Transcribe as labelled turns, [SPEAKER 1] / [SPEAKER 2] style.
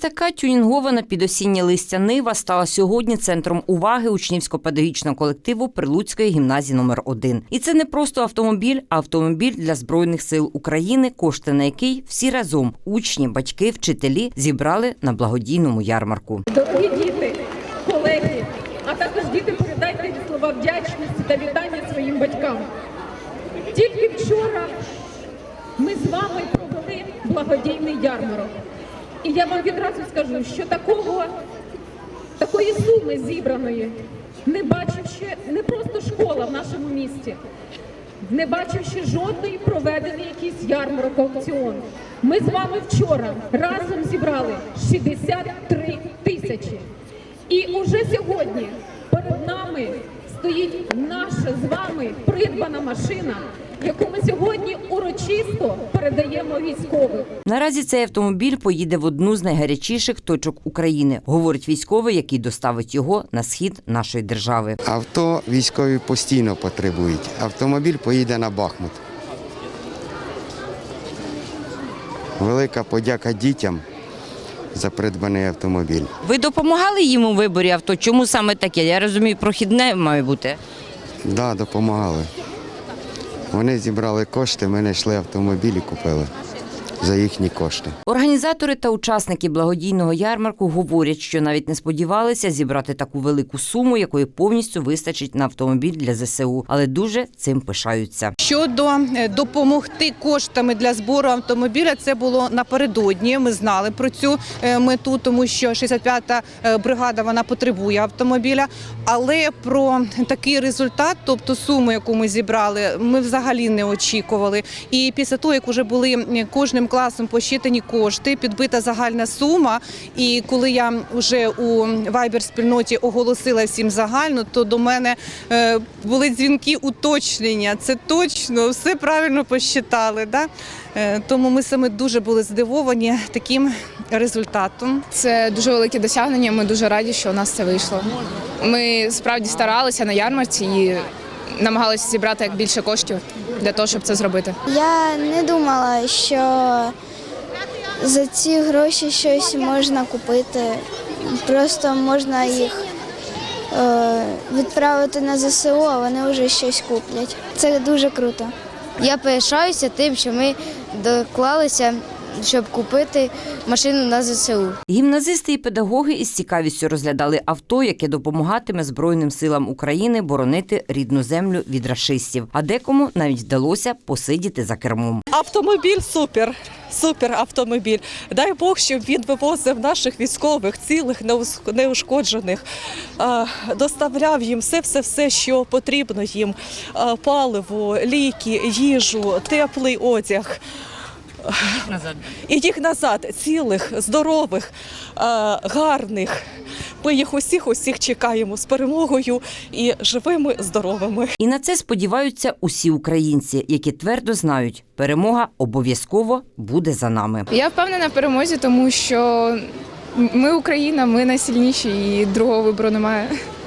[SPEAKER 1] така тюнінгована під осіннє листя нива стала сьогодні центром уваги учнівсько-педагогічного колективу Прилуцької гімназії номер 1 І це не просто автомобіль, а автомобіль для збройних сил України, кошти на який всі разом учні, батьки, вчителі зібрали на благодійному ярмарку.
[SPEAKER 2] Дорогі діти, колеги, а також діти, передайте слова вдячності та вітання своїм батькам. Тільки вчора ми з вами провели благодійний ярмарок. І я вам відразу скажу, що такого, такої суми зібраної не бачив ще не просто школа в нашому місті, не бачив ще жодної проведений якийсь ярмарок аукціон. Ми з вами вчора разом зібрали 63 тисячі. І уже сьогодні стоїть наша з вами придбана машина, яку ми сьогодні урочисто передаємо військовим.
[SPEAKER 1] Наразі цей автомобіль поїде в одну з найгарячіших точок України, говорить військовий, який доставить його на схід нашої держави.
[SPEAKER 3] Авто військові постійно потребують. Автомобіль поїде на Бахмут. Велика подяка дітям за придбаний автомобіль.
[SPEAKER 1] Ви допомагали їм у виборі авто? Чому саме таке? Я розумію, прохідне має бути.
[SPEAKER 3] Да, допомагали. Вони зібрали кошти, ми знайшли автомобіль і купили за їхні кошти.
[SPEAKER 1] Організатори та учасники благодійного ярмарку говорять, що навіть не сподівалися зібрати таку велику суму, якої повністю вистачить на автомобіль для ЗСУ, але дуже цим пишаються.
[SPEAKER 4] Щодо е, допомогти коштами для збору автомобіля, це було напередодні. Ми знали про цю е, мету, тому що 65-та е, бригада вона потребує автомобіля. Але про такий результат, тобто суму, яку ми зібрали, ми взагалі не очікували. І після того, як вже були кожним класом посчитані кошти, підбита загальна сума. І коли я вже у Viber спільноті оголосила всім загальну, то до мене е, були дзвінки уточнення. Це точно все правильно посчитали. Да? Е, Тому ми саме дуже були здивовані таким результатом.
[SPEAKER 5] Це дуже велике досягнення. Ми дуже раді, що у нас це вийшло. Ми справді старалися на ярмарці і намагалися зібрати як більше коштів для того, щоб це зробити.
[SPEAKER 6] Я не думала, що за ці гроші щось можна купити. Просто можна їх е, відправити на ЗСУ, а вони вже щось куплять. Це дуже круто.
[SPEAKER 7] Я пишаюся тим, що ми доклалися, щоб купити машину на ЗСУ.
[SPEAKER 1] Гімназисти і педагоги із цікавістю розглядали авто, яке допомагатиме Збройним силам України боронити рідну землю від рашистів. А декому навіть вдалося посидіти за кермом.
[SPEAKER 8] Автомобіль супер. Супер автомобіль. Дай Бог, щоб він вивозив наших військових цілих, неушкоджених, доставляв їм все, все, все, що потрібно їм: паливо, ліки, їжу, теплий одяг. І їх назад, цілих, здорових, гарних. Ми їх усіх усіх чекаємо з перемогою і живими, здоровими.
[SPEAKER 1] І на це сподіваються усі українці, які твердо знають, перемога обов'язково буде за нами.
[SPEAKER 5] Я впевнена в перемозі, тому що ми Україна, ми найсильніші і другого вибору немає.